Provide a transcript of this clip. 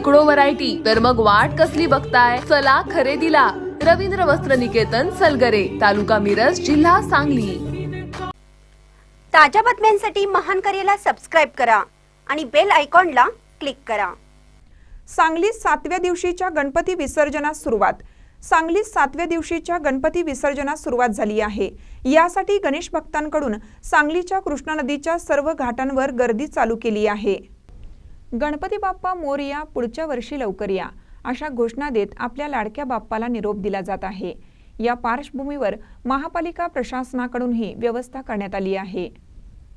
शेकडो व्हरायटी तर मग वाट कसली बघताय? चला खरेदीला. रवींद्र वस्त्र निकेतन सलगरे तालुका मिरज जिल्हा सांगली. ताज्या बातम्यांसाठी महान करेला सबस्क्राईब करा आणि बेल आयकॉनला क्लिक करा. सांगलीत सातव्या दिवशीच्या गणपती विसर्जनास सुरुवात. सांगलीत सातव्या दिवशीच्या गणपती विसर्जनास सुरुवात झाली आहे. यासाठी गणेश भक्तांकडून सांगलीच्या कृष्णा नदीच्या सर्व घाटांवर गर्दी चालू केली आहे. गणपती बाप्पा मोरया पुढच्या वर्षी लवकर या अशा घोषणा देत आपल्या लाडक्या बाप्पाला निरोप दिला जात आहे. या पार्श्वभूमीवर महापालिका प्रशासनाकडूनही व्यवस्था करण्यात आली आहे.